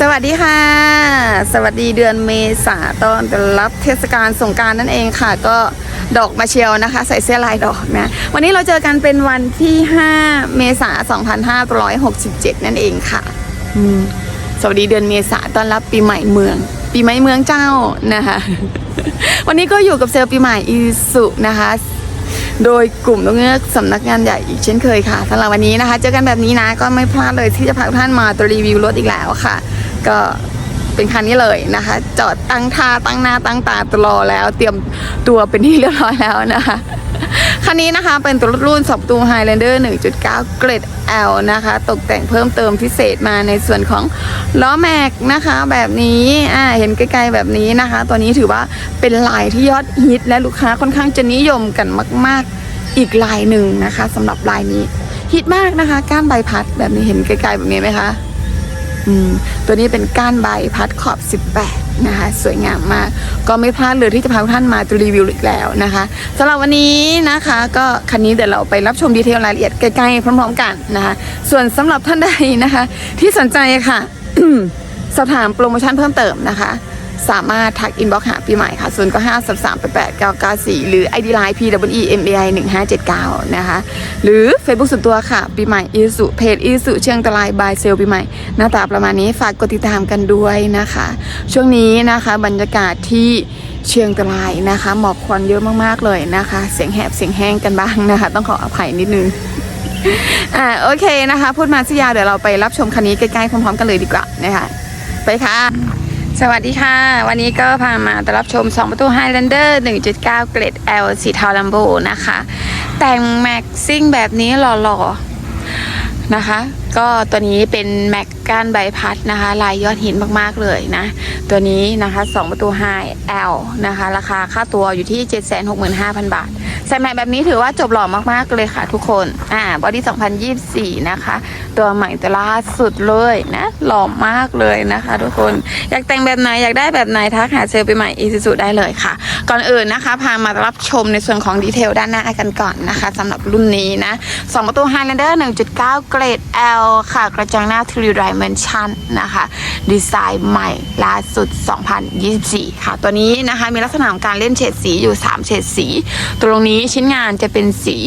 สวัสดีค่ะ สวัสดีเดือนเมษาตอนรับเทศกาลสงการนั่นเองค่ะ ก็ดอกมาเชียวนะคะ ใส่เสื้อลายดอกนะวันนี้เราเจอกันเป็นวันที่ 5 เมษา2567 นั่นเองค่ะสวัสดีเดือนเมษาตอนรับปีใหม่เมือง ปีใหม่เมืองเจ้านะคะ วันนี้ก็อยู่กับเซลปีใหม่อีสุนะคะโดยกลุ่มนกเงือกสำนักงานใหญ่อีกเช่นเคยค่ะสำหรับวันนี้นะคะ เจอกันแบบนี้นะก็ไม่พลาดเลยที่จะพาทุกท่านมาตัวรีวิวรถอีกแล้วค่ะ ก็เป็นคันนี้เลยนะคะ จอดตั้งท่าตั้งหน้าตั้งตาตรอแล้ว เตรียมตัวเป็นที่เรียบร้อยแล้วนะคะคันนี้นะคะเป็นตัวรุ่นสองประตู Highlander 1.9 เกรด L นะคะ ตกแต่งเพิ่มเติมพิเศษมาในส่วนของล้อแม็กนะคะ แบบนี้อ่าเห็นไกลๆแบบนี้นะคะ ตัวนี้ถือว่าเป็นลายที่ยอดฮิตและลูกค้าค่อนข้างจะนิยมกันมาก ๆ อีกลายหนึ่งนะคะสำหรับลายนี้ฮิตมากนะคะ ก้านใบพัดแบบนี้เห็นไกลๆแบบนี้ไหมคะ ตัวนี้เป็นก้านใบพัดขอบ 18 นะคะ สวยงามมาก ก็ไม่พลาดเลยที่จะพาทุกท่านมาตรีวิวอีกแล้วนะคะสำหรับวันนี้นะคะ ก็คันนี้เดี๋ยวเราไปรับชมดีเทลรายละเอียดใกล้ๆพร้อมๆกันนะคะ ส่วนสำหรับท่านใดนะคะ ที่สนใจค่ะสอบถามโปรโมชั่นเพิ่มเติมนะคะ สามารถทักอินบ็อกหาปีใหม่ค่ะ0 9 5 3 3 8 8 9 9 4 หรือ ID Line P W E M A I 1579 นะคะ หรือ Facebook ส่วนตัวค่ะ ปีใหม่อีสุเพจอีสุเชียงตะลายบายเซลปีใหม่ หน้าตาประมาณนี้ฝากกดติดตามกันด้วยนะคะ ช่วงนี้นะคะบรรยากาศที่เชียงตะลายนะคะ หมอกควันเยอะมากๆเลยนะคะ เสียงแหบเสียงแห้งกันบ้างนะคะ ต้องขออภัยนิดนึงอ่าโอเคนะคะ พูดมาสยาวเดี๋ยวเราไปรับชมคันนี้ใกล้ๆพร้อมๆกันเลยดีกว่านะคะไปค่ะ สวัสดีค่ะ วันนี้ก็พามาต้อนรับชม 2 ประตู Highlander 1.9 เกรด L สีเทาลัมโบนะคะ แต่งแม็กซิ่งแบบนี้หล่อๆ นะคะ ก็ตัวนี้เป็นแม็กก้านใบพัดนะคะ ลายยอดหินมากๆเลยนะ ตัวนี้นะคะ2ประตู High L นะคะ ราคาค่าตัวอยู่ที่ 765,000 บาทใส่แม็กแบบนี้ถือว่าจบหล่อมากๆเลยค่ะทุกคนอ่าบอดี้2024 นะคะ ตัวใหม่ตัวล่าสุดเลยนะ หล่อมากเลยนะคะ ทุกคนอยากแต่งแบบไหนอยากได้แบบไหนทักหาเซลล์ไปใหม่อีซูซูได้เลยค่ะ ก่อนอื่นนะคะ พามารับชมในส่วนของดีเทลด้านหน้ากันก่อนนะคะสำหรับรุ่นนี้นะ2ประตู Highlander 1.9 เกรด L ค่ะ กระจังหน้า3 Dimension นะคะ ดีไซน์ใหม่ล่าสุด 2024 ค่ะ ตัวนี้นะคะมีลักษณะของการเล่นเฉดสีอยู่ 3 เฉดสี ตรงนี้ชิ้นงานจะเป็นสี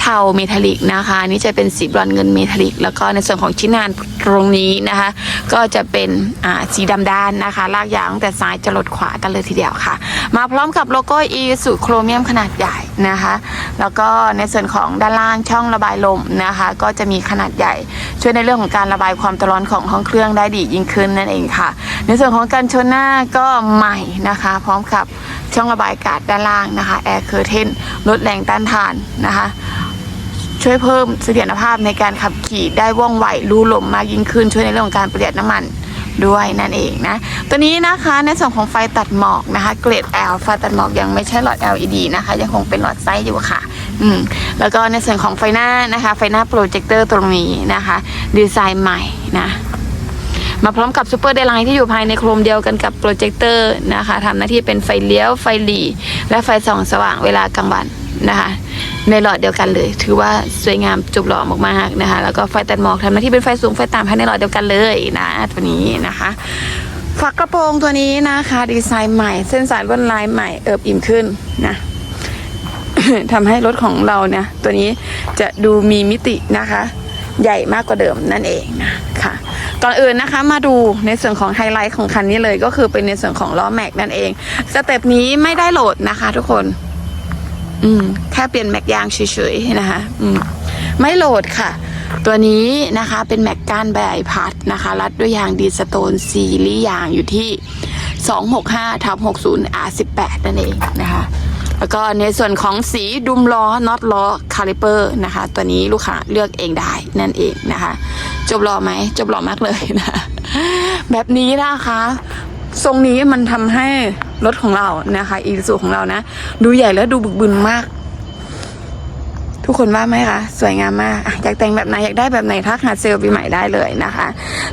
เทาเมทัลลิกนะคะนี่จะเป็นสีบรอนซ์เงินเมทัลลิก แล้วก็ในส่วนของชิ้นงาน ตรงนี้นะคะ ก็จะเป็นสีดำด้านนะคะ ลากยาวตั้งแต่ซ้ายจะลดขวากันเลยทีเดียวค่ะ มาพร้อมกับโลโก้อีสุโครเมียมขนาดใหญ่นะคะ แล้วก็ในส่วนของด้านล่างช่องระบายลมนะคะ ก็จะมีขนาดใหญ่ ช่วยในเรื่องของการระบายความร้อนของห้องเครื่องได้ดียิ่งขึ้นนั่นเองค่ะ ในส่วนของการชนหน้าก็ใหม่นะคะ พร้อมกับช่องระบายอากาศด้านล่างนะคะแอร์เคอร์เทนลดแรงต้านทานนะคะ ช่วยเพิ่มเสถียรภาพในการขับขี่ได้ว่องไวรู้ลมมากยิ่งขึ้นช่วยในเรื่องของการประหยัดน้ำมันด้วยนั่นเองนะ ตัวนี้นะคะในส่วนของไฟตัดหมอกนะคะ เกรด L ไฟตัดหมอกยังไม่ใช่หลอด LED นะคะ ยังคงเป็นหลอดไซส์อยู่ค่ะ อืม แล้วก็ในส่วนของไฟหน้านะคะ ไฟหน้าโปรเจคเตอร์ตรงนี้นะคะ ดีไซน์ใหม่นะมาพร้อมกับซูเปอร์เดลไลน์ที่อยู่ภายในโครมเดียวกันกับโปรเจคเตอร์นะคะทำหน้าที่เป็นไฟเลี้ยว ไฟหลี และไฟส่องสว่างเวลากลางวันนะคะ ในหลอดเดียวกันเลย ถือว่าสวยงามจบหล่อมากๆนะคะ แล้วก็ไฟตัดหมอกทำหน้าที่เป็นไฟสูงไฟต่ำภายในหลอดเดียวกันเลยนะตัวนี้นะคะฝากระโปรงตัวนี้นะคะ ดีไซน์ใหม่ เส้นสายลวดลายใหม่เอิบอิ่มขึ้นนะทำให้รถของเราเนี่ยตัวนี้จะดูมีมิตินะคะ ใหญ่มากกว่าเดิมนั่นเองนะค่ะก่อนอื่นนะคะมาดูในส่วนของไฮไลท์ของคันนี้เลยก็คือเป็นในส่วนของล้อแม็กนั่นเองสเต็ปนี้ไม่ได้โหลดนะคะ ทุกคน อืมแค่เปลี่ยนแม็กยางเฉยๆนะคะ อืมไม่โหลดค่ะ ตัวนี้นะคะเป็นแม็กก้านใบพัดนะคะ รัดด้วยยางดีสโตนซีรีส์ยางอยู่ที่ 265ทับ60 R18 นั่นเองนะคะ แล้วก็ในส่วนของสีดุมล้อน็อตล้อคาลิเปอร์นะคะ ตัวนี้ลูกค้าเลือกเองได้นั่นเองนะคะ จบหล่อไหม จบหล่อมากเลยนะ แบบนี้นะคะ ทรงนี้มันทำให้ รถของเรานะคะอีซูของเรานะ ดูใหญ่และดูบึกบึนมาก ทุกคนว่าไหมคะสวยงามมากอยากแต่งแบบไหนอยากได้แบบไหนทักหาเซลล์ปีใหม่ได้เลยนะคะ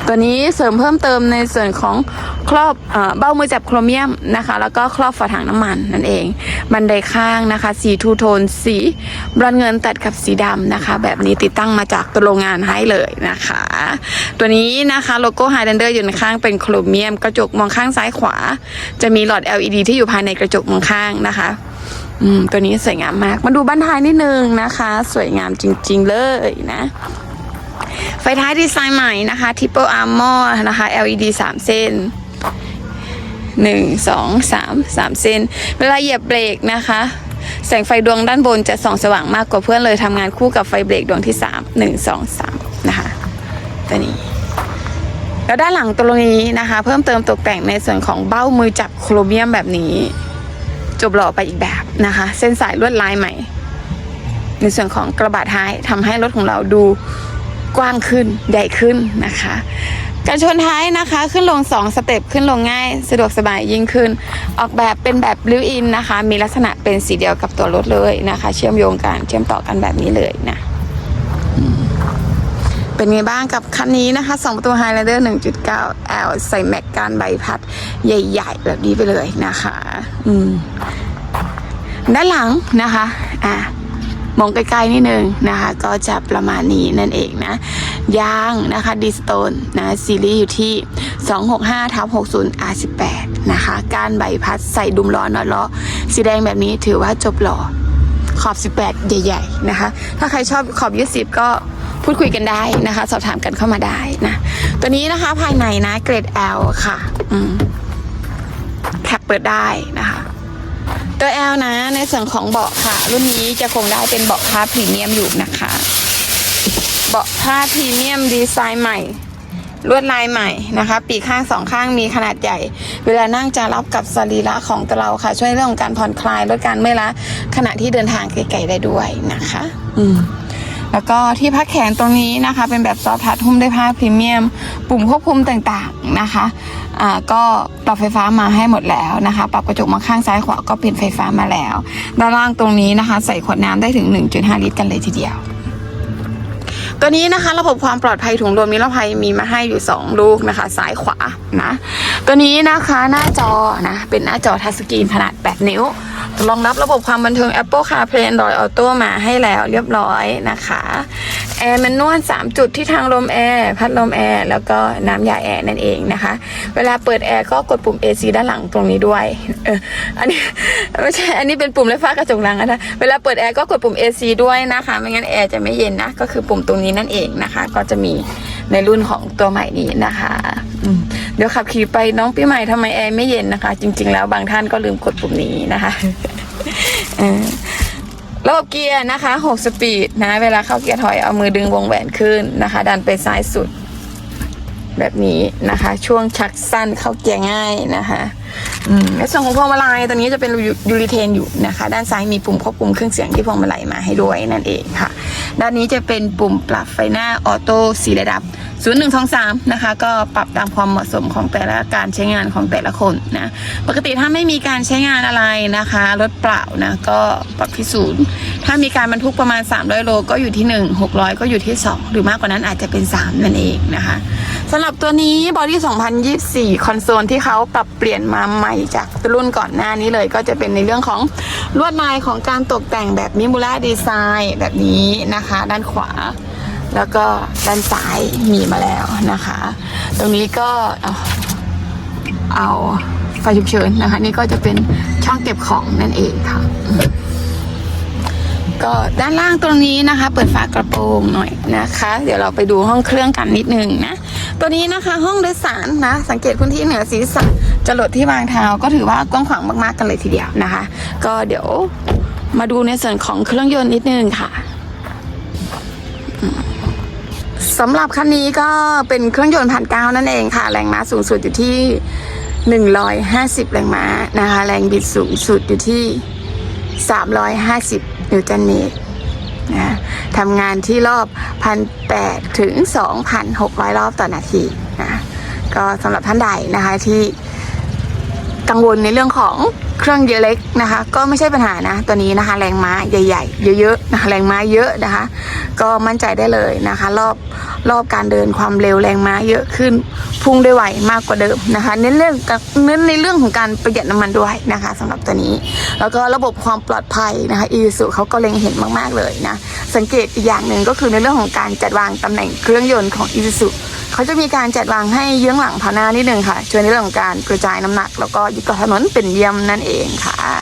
ตัวนี้เสริมเพิ่มเติมในส่วนของครอบเบ้ามือจับโครเมียมนะคะ แล้วก็ครอบฝาถังน้ำมันนั่นเอง บันไดข้างนะคะ สีทูโทนสีบรอนเงินตัดกับสีดำนะคะ แบบนี้ติดตั้งมาจากตัวโรงงานให้เลยนะคะ ตัวนี้นะคะโลโก้ไฮเดนเดอร์อยู่ในข้างเป็นโครเมียม กระจกมองข้างซ้ายขวา จะมีหลอด LED ที่อยู่ภายในกระจกมองข้างนะคะ อืมตัวนี้สวยงามมาก มาดูบ้านท้ายนิดนึงนะคะ สวยงามจริง ๆ เลยนะ ไฟท้ายดีไซน์ใหม่นะคะ Triple Armor นะคะ LED 3 เส้น1 2 3 3เส้นเวลาเหยียบเบรกนะคะ แสงไฟดวงด้านบนจะส่องสว่างมากกว่าเพื่อนเลยทำงานคู่กับไฟเบรกดวงที่3 1 2 3นะคะตัวนี้ แล้วด้านหลังตัวนี้นะคะ เพิ่มเติมตกแต่งในส่วนของเบ้ามือจับโครเมียมแบบนี้ จบหล่อไปอีกแบบนะคะ เส้นสายลวดลายใหม่ ในส่วนของกระบะท้ายทำให้รถของเราดูกว้างขึ้นใหญ่ขึ้นนะคะ การชนท้ายนะคะขึ้นลง 2 สเต็ปขึ้นลงง่าย สะดวกสบายยิ่งขึ้น ออกแบบเป็นแบบลิวอินนะคะ มีลักษณะเป็นสีเดียวกับตัวรถเลยนะคะ เชื่อมโยงกันเชื่อมต่อกันแบบนี้เลยนะ เป็นไงบ้างกับคันนี้นะคะ2ประตู Highlander 1.9 L ใส่แม็กการใบพัดใหญ่ๆ แบบนี้ไปเลยนะคะ อืม ด้านหลังนะคะ อะมองไกลๆนิดนึงนะคะ ก็จะประมาณนี้นั่นเองนะยางนะคะดีสโตนนะซีรีส์อยู่ที่ 265ทับ60 R18 นะคะ การใบพัดใส่ดุมล้อหนอล้อ สีแดงแบบนี้ถือว่าจบหล่อขอบ 18 ใหญ่ ๆ นะคะ ถ้าใครชอบขอบ 20 ก็ พูดคุยกันได้นะคะ สอบถามกันเข้ามาได้นะ ตัวนี้นะคะภายในนะเกรด L ค่ะอืมแคปเปิดได้นะคะตัว L นะ ในส่วนของเบาะค่ะ รุ่นนี้จะคงได้เป็นเบาะผ้าพรีเมียมอยู่นะคะ เบาะผ้าพรีเมียมดีไซน์ใหม่ลวดลายใหม่นะคะ ปีกข้างสองข้างมีขนาดใหญ่ เวลานั่งจะรับกับสรีระของตัวเราค่ะ ช่วยเรื่องของการผ่อนคลายลดการเมื่อยล้าขณะที่เดินทางไกลๆได้ด้วยนะคะ อืม แล้วก็ที่พักแขนตรงนี้นะคะ เป็นแบบซอฟทัชหุ้มด้วยผ้าพรีเมียม ปุ่มควบคุมต่างๆนะคะอ่าก็ปรับไฟฟ้ามาให้หมดแล้วนะคะ ปรับกระจกมาข้างซ้ายขวาก็เป็นไฟฟ้ามาแล้ว ด้านล่างตรงนี้นะคะ ใส่ขวดน้ำได้ถึง 1.5 ลิตรกันเลยทีเดียวตัวนี้นะคะระบบความปลอดภัยถุงลมนิรภัยมีมาให้อยู่ 2 ลูกนะคะ ซ้ายขวานะ ตัวนี้นะคะหน้าจอนะเป็นหน้าจอทัชสกรีนขนาด 8 นิ้ว รองรับระบบความบันเทิง Apple CarPlay Android Auto มาให้แล้วเรียบร้อยนะคะแอร์แมนนวล3จุดที่ทางลมแอร์พัดลมแอร์แล้วก็น้ำยาแอร์นั่นเองนะคะ เวลาเปิดแอร์ก็กดปุ่ม AC ด้านหลังตรงนี้ด้วยเอออันนี้ไม่ใช่อันนี้เป็นปุ่มไฟฟ้ากระจกหลังนะเวลาเปิดแอร์ก็กดปุ่ม AC ด้วยนะคะ ไม่งั้นแอร์จะไม่เย็นนะก็คือปุ่มตรงนี้นั่นเองนะคะ ก็จะมี ในรุ่นของตัวใหม่นี้นะคะเดี๋ยวขับขี่ไปน้องปีใหม่ทำไมแอร์ไม่เย็นนะคะ จริง ๆ แล้วบางท่านก็ลืมกดปุ่มนี้นะคะระบบเกียร์นะคะ 6 สปีดนะ เวลาเข้าเกียร์ถอยเอามือดึงวงแหวนขึ้นนะคะ ดันไปซ้ายสุด แบบนี้นะคะ ช่วงชักสั้นเข้าเกียร์ง่ายนะคะอืมในส่วนของพวงมาลัยตัวนี้จะเป็นยูริเทนอยู่นะคะ ด้านซ้ายมีปุ่มควบคุมเครื่องเสียงที่พวงมาลัยมาให้ด้วยนั่นเองค่ะ ด้านนี้จะเป็นปุ่มปรับไฟหน้าออโต้สีระดับ 0 1 2 3 นะคะ ก็ปรับตามความเหมาะสมของแต่ละการใช้งานของแต่ละคนนะปกติถ้าไม่มีการใช้งานอะไรนะคะรถเปล่านะก็ปรับที่ศูนย์ถ้ามีการบรรทุกประมาณ 300 โลก็อยู่ที่ 1 600 ก็อยู่ที่ 2 หรือมากกว่านั้นอาจจะเป็น 3 นั่นเองนะคะ สำหรับตัวนี้บอดี้2024 คอนโซลที่เขาปรับเปลี่ยนมาใหม่จากรุ่นก่อนหน้านี้เลย ก็จะเป็นในเรื่องของลวดลายของการตกแต่งแบบมิมูล่าดีไซน์แบบนี้นะคะ ด้านขวา แล้วก็ด้านซ้ายมีมาแล้วนะคะ ตรงนี้ก็เอาเอาไฟฉุกเฉินนะคะ นี่ก็จะเป็นช่องเก็บของนั่นเองค่ะก็ด้านล่างตรงนี้นะคะ เปิดฝากระโปรงหน่อยนะคะ เดี๋ยวเราไปดูห้องเครื่องกันนิดนึงนะ ตัวนี้นะคะห้องโดยสารนะ สังเกตพื้นที่เหนือศีรษะจรดที่วางเท้าก็ถือว่ากว้างขวางมากๆกันเลยทีเดียวนะคะ ก็เดี๋ยวมาดูในส่วนของเครื่องยนต์นิดนึงค่ะสำหรับคันนี้ก็เป็นเครื่องยนต์พันเก้านั่นเองค่ะ แรงม้าสูงสุดอยู่ที่ 150 แรงม้านะคะ แรงบิดสูงสุดอยู่ที่ 350 นิวตันเมตร นะทำงานที่รอบ 1,800 ถึง 2,600 รอบต่อนาทีนะก็สำหรับท่านใดนะคะที่กังวลในเรื่องของ เครื่องเยอะเล็กนะคะ ก็ไม่ใช่ปัญหานะ ตัวนี้นะคะ แรงม้าใหญ่ ๆ เยอะๆนะคะแรงม้าเยอะนะคะ ก็มั่นใจได้เลยนะคะ รอบรอบการเดินความเร็วแรงม้าเยอะขึ้น พุ่งได้ไวมากกว่าเดิมนะคะ เน้นเรื่องเน้นในเรื่องของการประหยัดน้ำมันด้วยนะคะสำหรับตัวนี้ แล้วก็ระบบความปลอดภัยนะคะอีซูเขาก็เล็งเห็นมากๆเลยนะสังเกตอีกอย่างหนึ่งก็คือในเรื่องของการจัดวางตำแหน่งเครื่องยนต์ของอีซู เขาจะมีการจัดวางให้เยื้องหลังพาหน้านิดนึงค่ะ ช่วยในเรื่องของการกระจายน้ำหนัก แล้วก็ยึดเกาะถนนเป็นเยี่ยมนั่นเองค่ะ